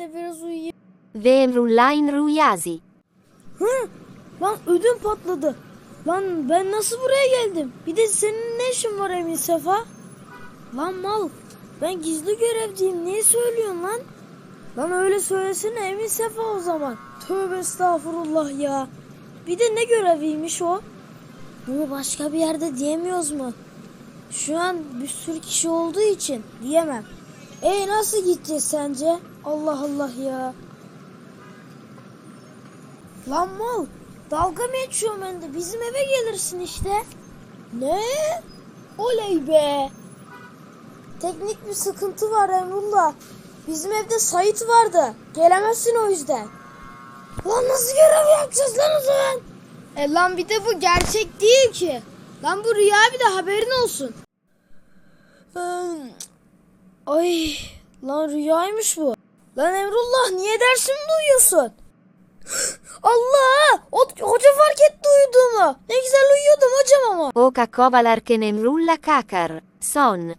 de biraz uyuyayım. Ve Emrullain Ruyasi. Hı? Lan ödüm patladı. Lan ben nasıl buraya geldim? Bir de senin ne işin var Emin Sefa? Lan mal. Ben gizli görevciyim. Niye söylüyorsun lan? Lan öyle söylesene Emin Sefa o zaman. Tövbe estağfurullah ya. Bir de ne göreviymiş o? Bunu başka bir yerde diyemiyoruz mu? Şu an bir sürü kişi olduğu için diyemem. E nasıl gideceğiz sence? Allah Allah ya. Lan mal dalga mı geçiyorum ben de bizim eve gelirsin işte. Ne? Oley be. Teknik bir sıkıntı var Emrullah. Bizim evde Sait vardı. Gelemezsin o yüzden. Lan nasıl görev yapacağız lan o zaman? E lan bir de bu gerçek değil ki. Lan bu rüya bir de haberin olsun. Ay lan rüyaymış bu. Lan Emrullah niye dersimi duyuyorsun? Allah! O, hoca fark etti uyuduğumu. Ne güzel uyuyordum hocam ama. Oka kovalarken Emrulla Kakar. Son.